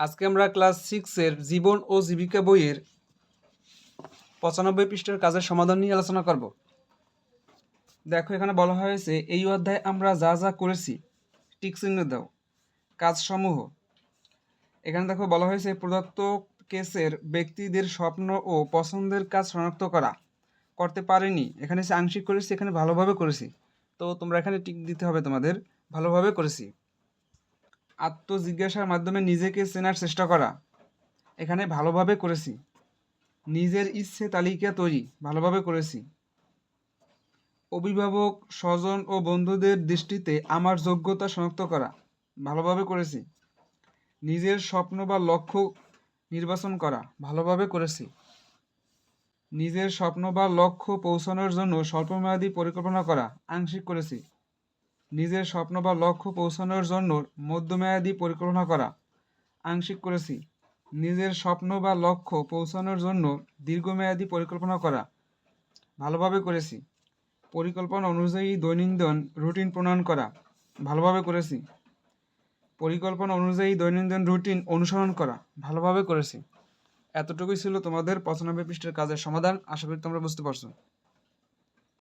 আজকে আমরা ক্লাস সিক্সের জীবন ও জীবিকা বইয়ের পঁচানব্বই পৃষ্ঠার কাজের সমাধান নিয়ে আলোচনা করব। দেখো, এখানে বলা হয়েছে, এই অধ্যায়ে আমরা যা যা করেছি টিক চিহ্ন দাও। কাজসমূহ। এখানে দেখো, বলা হয়েছে, প্রদত্ত কেসের ব্যক্তিদের স্বপ্ন ও পছন্দের কাজ শনাক্ত করা। করতে পারেনি। এখানে আংশিক করেছি, এখানে ভালোভাবে করেছি। তো তোমরা এখানে টিক দিতে হবে তোমাদের, ভালোভাবে করেছি। আত্মজিজ্ঞাসার মাধ্যমে নিজেকে চেনার চেষ্টা করা। এখানে ভালোভাবে করেছি। নিজের ইচ্ছে তালিকা তৈরি, ভালোভাবে করেছি। অভিভাবক, স্বজন ও বন্ধুদের দৃষ্টিতে আমার যোগ্যতা শনাক্ত করা, ভালোভাবে করেছি। নিজের স্বপ্ন বা লক্ষ্য নির্বাচন করা, ভালোভাবে করেছি। নিজের স্বপ্ন বা লক্ষ্য পৌঁছানোর জন্য স্বল্পমেয়াদী পরিকল্পনা করা, আংশিক করেছি। নিজের স্বপ্ন বা লক্ষ্য পৌঁছানোর জন্য মধ্যমেয়াদী পরিকল্পনা করা। আংশিক করেছি। নিজের স্বপ্ন বা লক্ষ্য পৌঁছানোর জন্য দীর্ঘমেয়াদী পরিকল্পনা করা। ভালোভাবে করেছি। পরিকল্পনা অনুযায়ী দৈনন্দিন রুটিন প্রণয়ন করা। ভালোভাবে করেছি। পরিকল্পনা অনুযায়ী দৈনন্দিন রুটিন অনুসরণ করা। ভালোভাবে করেছি। এতটুকুই ছিল তোমাদের পঁচানব্বই পৃষ্ঠের কাজের সমাধান। আশা করি তোমরা বুঝতে পারছ।